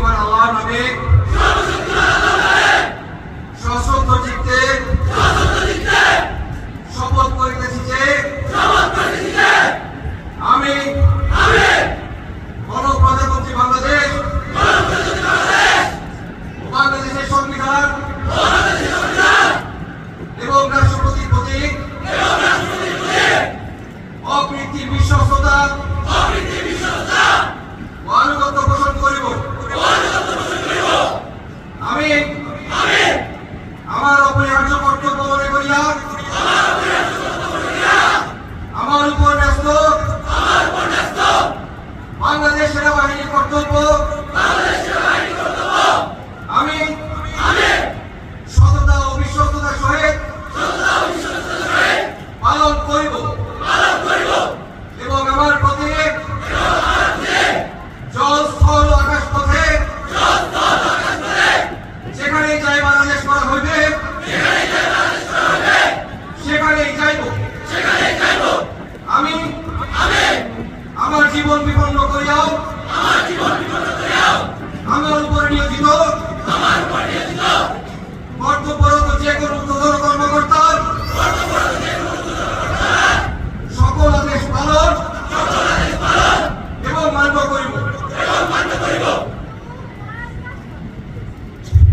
শক্তিমান আল্লাহর নামে সশস্ত্র চিত্তে শপথ যে আমি গণপ্রজাতন্ত্রী বাংলাদেশ, বাংলাদেশের সংবিধান এবং রাষ্ট্রপতির প্রতি অপ্রীতির বিশ্বস্ততা বক্তব্য মনে করিয়া। আমার উপর ন্যস্ত। কর্তব্য। আমি সততা ও বিশ্বস্ততার পালন করিব। এবং আমার প্রতি জল আকাশ পথে যেখানে চাই বাংলাদেশ করা হইবে জীবন বিপন্ন করিয়াও। আমার জীবন বিপন্ন